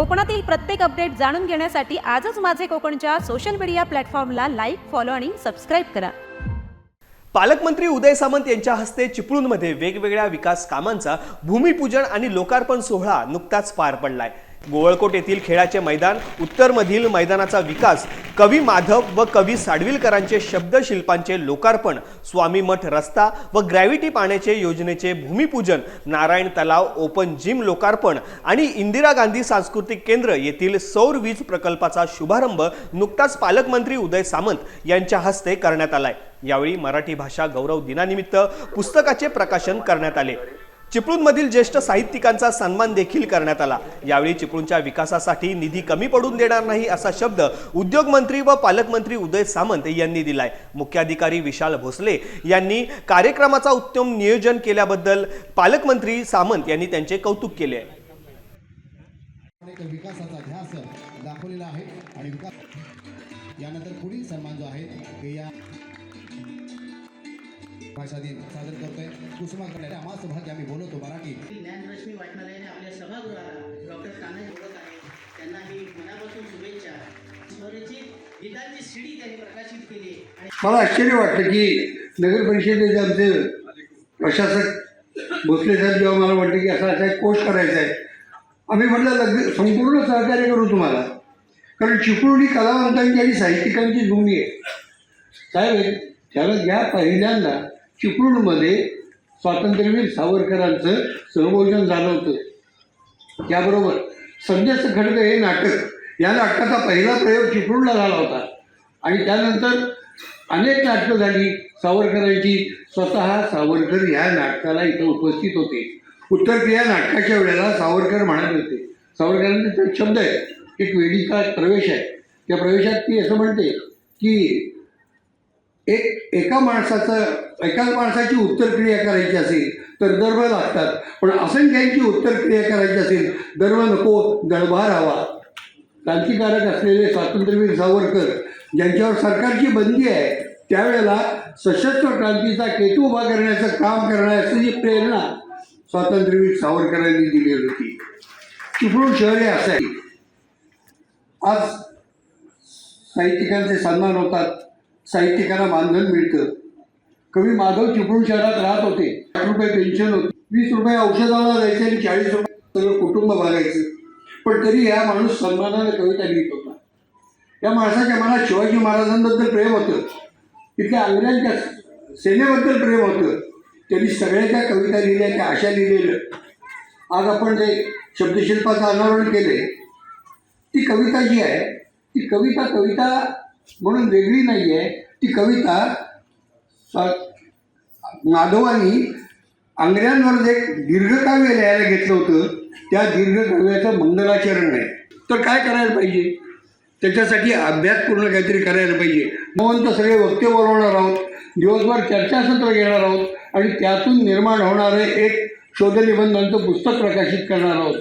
कोकणातील प्रत्येक अपडेट जाणून घेण्यासाठी आजच माझे कोकणच्या सोशल मीडिया प्लॅटफॉर्मला लाईक फॉलो आणि सबस्क्राईब करा. पालकमंत्री उदय सामंत यांच्या हस्ते चिपळूणमध्ये वेगवेगळ्या विकास कामांचा भूमिपूजन आणि लोकार्पण सोहळा नुकताच पार पडलाय. गोवळकोट येथील खेळाचे मैदान उत्तरमधील मैदानाचा विकास कवी माधव व कवी साडविलकरांचे शब्दशिल्पांचे लोकार्पण स्वामी मठ रस्ता व ग्रॅव्हिटी पाण्याचे योजनेचे भूमिपूजन नारायण तलाव ओपन जिम लोकार्पण आणि इंदिरा गांधी सांस्कृतिक केंद्र येथील सौर वीज प्रकल्पाचा शुभारंभ नुकताच पालकमंत्री उदय सामंत यांच्या हस्ते करण्यात आलाय. यावेळी मराठी भाषा गौरव दिनानिमित्त पुस्तकाचे प्रकाशन करण्यात आले. चिपळूणमधील ज्येष्ठ साहित्यिकांचा सन्मान देखील करण्यात आला. यावेळी चिपळूणच्या विकासासाठी निधी कमी पडून देणार नाही असा शब्द उद्योगमंत्री व पालकमंत्री उदय सामंत यांनी दिलाय. मुख्याधिकारी विशाल भोसले यांनी कार्यक्रमाचा उत्तम नियोजन केल्याबद्दल पालकमंत्री सामंत यांनी त्यांचे कौतुक केले आहे. विकासाचा ध्यास दाखवलेला आहे आणि विकास यानंतर पुढील सन्मान जो आहे ते या भाषा दिन सादर करतोय. कुसुमाकडे आम्हा सभागी आम्ही बोलवतो मराठी. ज्ञानरश्मी वाचनालयाने आपल्या सभागृहाला डॉक्टर तानाजी बोलत आहे त्यांना मी मनापासून शुभेच्छा. गीतांची शिडी त्यांनी प्रकाशित केली आणि मला आश्चर्य वाटतं की नगर परिषदेचे आमचे प्रशासक भोसले साहेब जेव्हा मला म्हटले की असा असा एक कोर्स करायचा आहे. आम्ही म्हटलं लग संपूर्ण सहकार्य करू तुम्हाला. कारण चिपळूण ही कलावंतांची आणि साहित्यिकांची भूमी आहे. साहेब त्याला ज्या पहिल्यांदा. चिपळूणमध्ये स्वातंत्र्यवीर सावरकरांचं सहभोजन झालं होतं. त्याबरोबर संदेश खडग हे नाटक या नाटकाचा पहिला प्रयोग चिपळूणला झाला होता. आणि त्यानंतर अनेक नाटकं झाली. सावरकरांची स्वतः सावरकर ह्या नाटकाला इथं उपस्थित होते. उत्तरक्रिया नाटकाच्या वेळेला सावरकर म्हणत होते. सावरकरांचे शब्द आहे एक वेदिका प्रवेश आहे. त्या प्रवेशात ती असं म्हणते की एक एका माणसाचं एकाच माणसाची उत्तरक्रिया करायची असेल तर दर्व लागतात. पण असंख्यांची उत्तरक्रिया करायची असेल दर्व नको दळभार हवा क्रांतिकारक असलेले स्वातंत्र्यवीर सावरकर ज्यांच्यावर सरकारची बंदी आहे त्यावेळेला सशस्त्र क्रांतीचा केतू उभा करण्याचं काम करण्याची प्रेरणा स्वातंत्र्यवीर सावरकरांनी दिली होती. चिपळूण शहर हे असं आहे. आज साहित्यिकांचे सन्मान होतात. साहित्यिकांना मानधन मिळतं. कवी माधव चिपळूण शहरात राहत होते. आठ रुपये पेन्शन होते. वीस रुपये औषधाला जायचे आणि चाळीस रुपये सगळं कुटुंब भागायचं पण तरी हा माणूस सन्मानाने कविता लिहित होता. या माणसाच्या मनात शिवाजी महाराजांबद्दल प्रेम होतं. तिथल्या अंग्र्यांच्या सेनेबद्दल प्रेम होतं. त्यांनी सगळ्या त्या कविता लिहिल्या त्या अशा लिहिलेलं आज आपण जे शब्दशिल्पाचं अनावरण केले ती कविता जी आहे ती कविता कविता म्हणून वेगळी नाही आहे ती कविता स्वा- माधवांनी आंगऱ्यांवर जे दीर्घकाव्य लिहायला घेतलं होतं. त्या दीर्घकाव्याचं मंगलाचरण आहे. तर काय करायला पाहिजे? त्याच्यासाठी अभ्यास पूर्ण काहीतरी करायला पाहिजे. म्हणून सगळे वक्ते बोलवणार आहोत. दिवसभर चर्चासत्र घेणार आहोत. आणि त्यातून निर्माण होणारे एक शोधनिबंधांचं पुस्तक प्रकाशित करणार आहोत.